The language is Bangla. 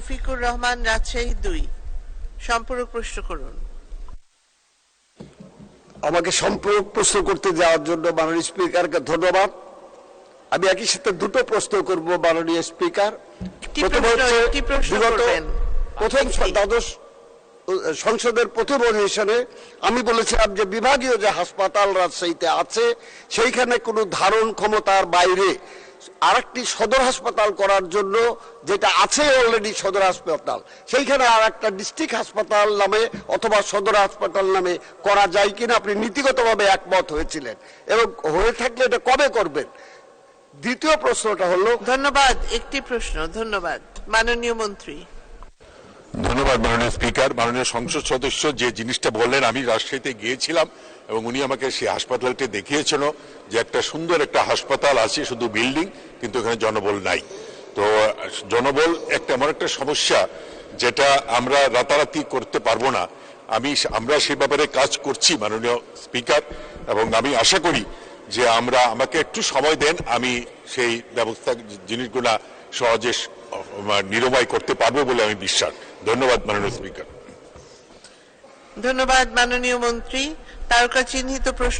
তফিকুর রহমান রাজশাহী দুই। সম্পূরক প্রশ্ন করুন। আমাকে সম্পূরক প্রশ্ন করতে যাওয়ার জন্য মাননীয় স্পিকারকে ধন্যবাদ। আমি একই সাথে দুটো প্রশ্ন করব মাননীয় স্পিকার। প্রথম দ্বাদশ সংসদের প্রথম অধিবেশনে আমি বলেছিলাম যে বিভাগীয় যে হাসপাতাল রাজশাহীতে আছে সেইখানে কোনো ধারণ ক্ষমতার বাইরে আরেকটি সদর হাসপাতাল করার জন্য যেটা আছে অলরেডি সদর হাসপাতাল, সেইখানে আর একটা ডিস্ট্রিক্ট হাসপাতাল নামে অথবা সদর হাসপাতাল নামে করা যায় কিনা আপনি নীতিগতভাবে একমত হয়েছিলেন। এবং হয়ে থাকলে এটা কবে করবেন? দ্বিতীয় প্রশ্নটা হলো ধন্যবাদ, একটি প্রশ্ন, ধন্যবাদ। মাননীয় মন্ত্রী। ধন্যবাদ মাননীয় স্পিকার। মাননীয় সংসদ সদস্য, যে জিনিসটা বললেন, আমি রাজশাহীতে গিয়েছিলাম এবং উনি আমাকে সেই হাসপাতালটি দেখিয়েছিল যে একটা সুন্দর একটা হাসপাতাল আছে, শুধু বিল্ডিং, কিন্তু এখানে জনবল নাই। তো, জনবল একটা এমন একটা সমস্যা যেটা আমরা রাতারাতি করতে পারব না। আমি আমরা সে ব্যাপারে কাজ করছি, মাননীয় স্পিকার, এবং আমি আশা করি যে আমরা, আমাকে একটু সময় দেন, আমি সেই ব্যবস্থা, জিনিসগুলা সহজে নিরবাই করতে পারব বলে আমি বিশ্বাস। ধন্যবাদ মাননীয় স্পিকার। ধন্যবাদ মাননীয় মন্ত্রী। তারকা চিহ্নিত প্রশ্ন